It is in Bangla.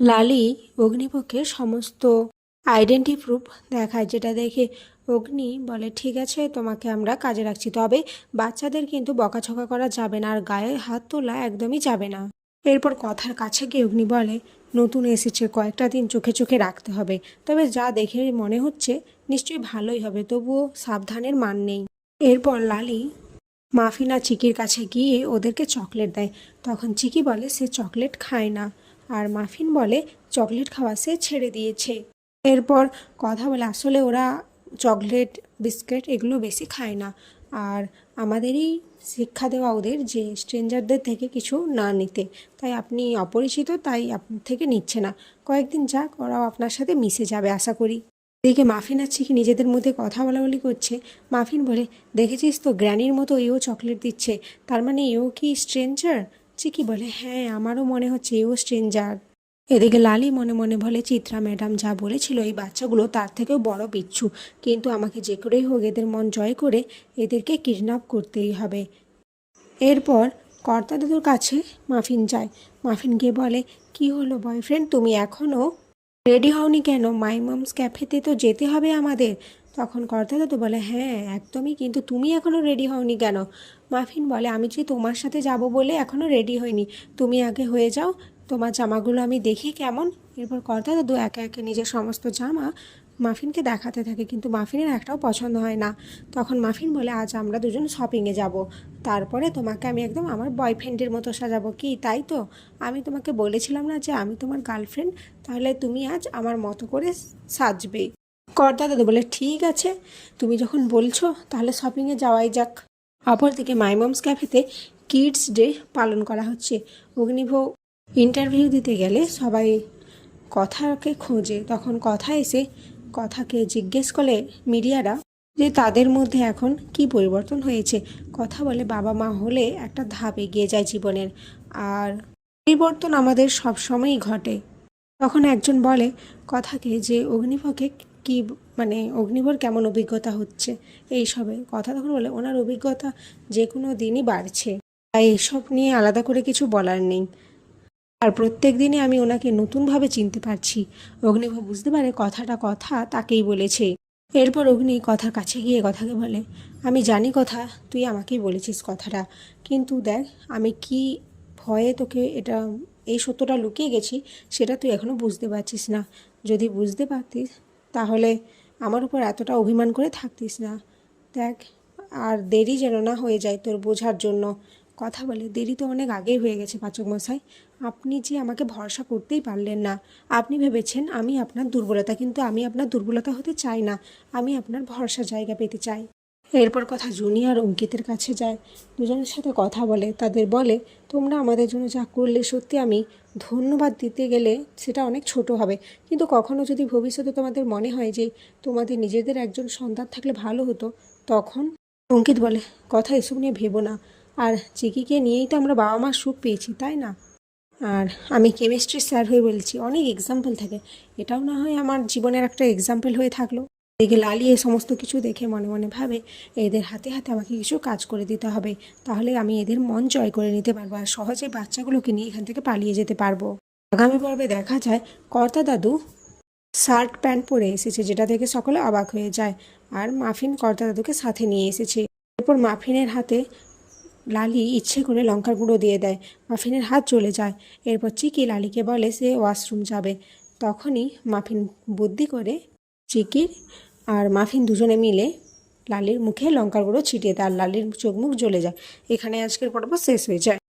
লালি অগ্নিপক্ষের সমস্ত আইডেন্টি প্রুফ দেখায়, যেটা দেখে অগ্নি বলে, ঠিক আছে, তোমাকে আমরা কাজে রাখছি। তবে বাচ্চাদের কিন্তু বকাছকা করা যাবে না, আর গায়ে হাত তোলা একদমই যাবে না। এরপর কথার কাছে গিয়ে অগ্নি বলে, নতুন এসেছে, কয়েকটা দিন চোখে চোখে রাখতে হবে। তবে যা দেখে মনে হচ্ছে, নিশ্চয়ই ভালোই হবে, তবুও সাবধানের মান নেই। এরপর লালি মাফিনা চিকির কাছে গিয়ে ওদেরকে চকলেট দেয়। তখন চিকি বলে, সে চকলেট খায় না। আর মাফিন বলে, চকলেট খাওয়া সে ছেড়ে দিয়েছে। এরপর কথা বলে, আসলে ওরা চকলেট, বিস্কিট এগুলো বেশি খায় না। আর আমাদেরই শিক্ষা দেওয়া ওদের যে স্ট্রেঞ্জারদের থেকে কিছু না নিতে। তাই আপনি অপরিচিত, তাই আপনার থেকে নিচ্ছে না। কয়েকদিন যাক, ওরাও আপনার সাথে মিশে যাবে, আশা করি। এদিকে মাফিন আর চিকি নিজেদের মধ্যে কথা বলাবলি করছে। মাফিন বলে, দেখেছিস তো, গ্র্যানির মতো এও চকলেট দিচ্ছে। তার মানে এও কি স্ট্রেঞ্জার? চিকি বলে? হ্যাঁ আমারও মনে হচ্ছে এও স্ট্রেঞ্জার এদিকে লালি মনে মনে বলে, চিত্রা ম্যাডাম যা বলেছিল, এই বাচ্চাগুলো তার থেকেও বড় বিচ্ছু কিন্তু আমাকে যে করেই হোক এদের মন জয় করে এদেরকে কিডন্যাপ করতেই হবে। এরপর কর্তা দাদুর কাছে মাফিন যায়। মাফিন গিয়ে বলে, কি হলো বয়ফ্রেন্ড তুমি এখনও রেডি হওনি কেন? মাই মামস ক্যাফেতে তো যেতে হবে আমাদের। তখন কর্তা দাদু বলে হ্যাঁ একদমই, কিন্তু তুমি এখনও রেডি হওনি কেন? মাফিন বলে, আমি যে তোমার সাথে যাব বলে এখনও রেডি হইনি। তুমি আগে হয়ে যাও, তোমার জামাগুলো আমি দেখি কেমন? এরপর কর্তা দাদু একে একে নিজের সমস্ত জামা মাফিনকে দেখাতে থাকে, কিন্তু মাফিনের একটাও পছন্দ হয় না। তখন মাফিন বলে, আজ আমরা দুজন শপিংয়ে যাব। তারপরে তোমাকে আমি একদম আমার বয়ফ্রেন্ডের মতো সাজাবো। কি, তাই তো? আমি তোমাকে বলেছিলাম না যে আমি তোমার গার্লফ্রেন্ড তাহলে তুমি আজ আমার মতো করে সাজবে? কর্তা দাদু বলে, ঠিক আছে, তুমি যখন বলছো, তাহলে শপিংয়ে যাওয়াই যাক। অপরদিকে মাইমমস ক্যাফেতে কিডস ডে পালন করা হচ্ছে। অগ্নিভ ইন্টারভিউ দিতে গেলে সবাই কথাকে খোঁজে। তখন কথা এসে কথাকে জিজ্ঞেস করলে মিডিয়ারা যে তাদের মধ্যে এখন কি পরিবর্তন হয়েছে? কথা বলে বাবা মা হলে একটা ধাপ এগিয়ে যায় জীবনের। আর পরিবর্তন আমাদের সব সময়ই ঘটে। তখন একজন বলে, কথাকে যে অগ্নিভকে কি মানে অগ্নিভর কেমন অভিজ্ঞতা হচ্ছে? এইসবে। কথা তখন বলে, ওনার অভিজ্ঞতা যে কোনো দিনই বাড়ছে। তাই এইসব নিয়ে আলাদা করে কিছু বলার নেই। আর প্রত্যেক দিনে আমি ওনাকে নতুনভাবে চিনতে পারছি। অগ্নিভ বুঝতে পারে কথাটা কথা তাকেই বলেছে। এরপর অগ্নি কথার কাছে গিয়ে কথাকে বলে, আমি জানি কথা, তুই আমাকেই বলেছিস কথাটা। কিন্তু দেখ, আমি কি ভয়ে তোকে এটা, এই সত্যটা লুকিয়ে গেছি, সেটা তুই এখনও বুঝতে পারছিস না। যদি বুঝতে পারতিস, তাহলে আমার উপর এতটা অভিমান করে থাকতিস না। দেখ, আর দেরি যেন না হয়ে যায় তোর বোঝার জন্য। কথা বলে। দেরি তো অনেক আগেই হয়ে গেছে পাচক মশাই আপনি যে আমাকে ভরসা করতেই পারলেন না। আপনি ভেবেছেন আমি আপনার দুর্বলতা, কিন্তু আমি আপনার দুর্বলতা হতে চাই না। আমি আপনার ভরসা জায়গা পেতে চাই। এরপর কথা জুনিয়র অঙ্কিতের কাছে যায়। দুজনের সাথে কথা বলে, তাদের বলে, তোমরা আমাদের জন্য যা করলে সত্যি আমি ধন্যবাদ দিতে গেলে সেটা অনেক ছোট হবে। কিন্তু কখনো যদি ভবিষ্যতে তোমাদের মনে হয় যে তোমাদের নিজেদের একজন সন্তান থাকলে ভালো হতো, তখন অঙ্কিত বলে, কথা এসব নিয়ে ভেবো না। আর চিকিকে নিয়েই তো আমরা বাবা মার সুখ পেয়েছি, তাই না? আর আমি কেমিস্ট্রি স্যার হয়ে বলছি, অনেক এক্সাম্পল থাকে। এটাও না হয় আমার জীবনের একটা এক্সাম্পল হয়ে থাকল। এদিকে লালি সমস্ত কিছু দেখে মনে মনে ভাবে, এদের হাতে হাতে আমাকে কিছু কাজ করে দিতে হবে। তাহলে আমি এদের মন জয় করে নিতে পারব আর সহজে বাচ্চাগুলোকে নিয়ে এখান থেকে পালিয়ে যেতে পারব। আগামী পর্বে দেখা যায়, কর্তা দাদু শার্ট প্যান্ট পরে এসেছে, যেটা দেখে সকলে অবাক হয়ে যায়। আর মাফিন কর্তা দাদুকে সাথে নিয়ে এসেছে। এরপর মাফিনের হাতে লালি ইচ্ছে করে লঙ্কার গুঁড়ো দিয়ে দেয়। মাফিনের হাত চলে যায়। এরপর চিকি লালিকে বলে সে ওয়াশরুম যাবে। তখনই মাফিন বুদ্ধি করে চিকির আর মাফিন দুজনে মিলে লালির মুখে লঙ্কার গুঁড়ো ছিটিয়ে দেয়। আর লালির চোখ মুখ জ্বলে যায়। এখানে আজকের পর্ব শেষ হয়ে যায়।